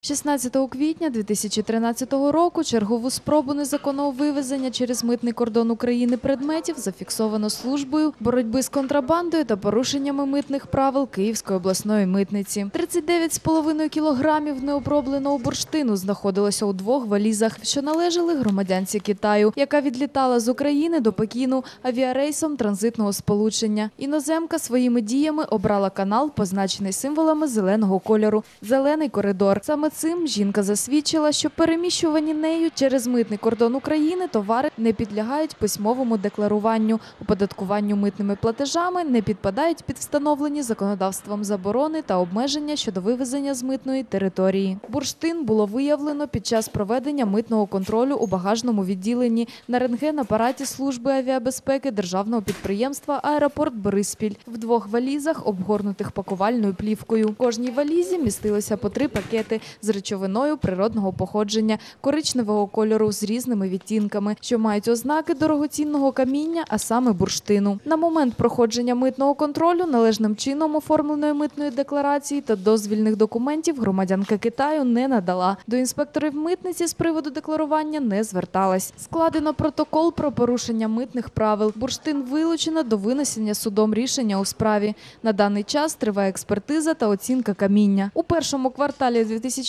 16 квітня 2013 року чергову спробу незаконного вивезення через митний кордон України предметів зафіксовано службою боротьби з контрабандою та порушеннями митних правил Київської обласної митниці. 39,5 кілограмів необробленого бурштину знаходилося у двох валізах, що належали громадянці Китаю, яка відлітала з України до Пекіну авіарейсом транзитного сполучення. Іноземка своїми діями обрала канал, позначений символами зеленого кольору зелений коридор. Саме цим жінка засвідчила, що переміщувані нею через митний кордон України товари не підлягають письмовому декларуванню, оподаткуванню митними платежами, не підпадають під встановлені законодавством заборони та обмеження щодо вивезення з митної території. Бурштин було виявлено під час проведення митного контролю у багажному відділенні на рентген-апараті служби авіабезпеки державного підприємства Аеропорт Бориспіль в двох валізах, обгорнутих пакувальною плівкою. В кожній валізі містилося по три пакети з речовиною природного походження, коричневого кольору з різними відтінками, що мають ознаки дорогоцінного каміння, а саме бурштину. На момент проходження митного контролю належним чином оформленої митної декларації та дозвільних документів громадянка Китаю не надала. До інспекторів митниці з приводу декларування не зверталась. Складено протокол про порушення митних правил. Бурштин вилучено до винесення судом рішення у справі. На даний час триває експертиза та оцінка каміння. У першому кварталі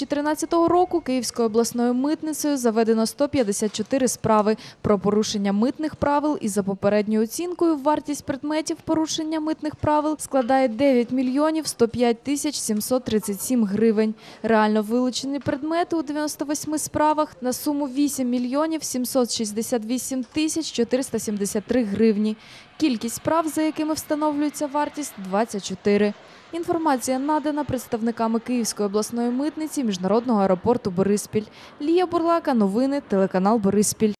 2013 року Київською обласною митницею заведено 154 справи про порушення митних правил і за попередньою оцінкою вартість предметів порушення митних правил складає 9 мільйонів 105 тисяч 737 гривень. Реально вилучені предмети у 98 справах на суму 8 мільйонів 768 тисяч 473 гривні. Кількість справ, за якими встановлюється вартість 24. Інформація надана представниками Київської обласної митниці міжнародного аеропорту Бориспіль. Лія Бурлака, новини, телеканал Бориспіль.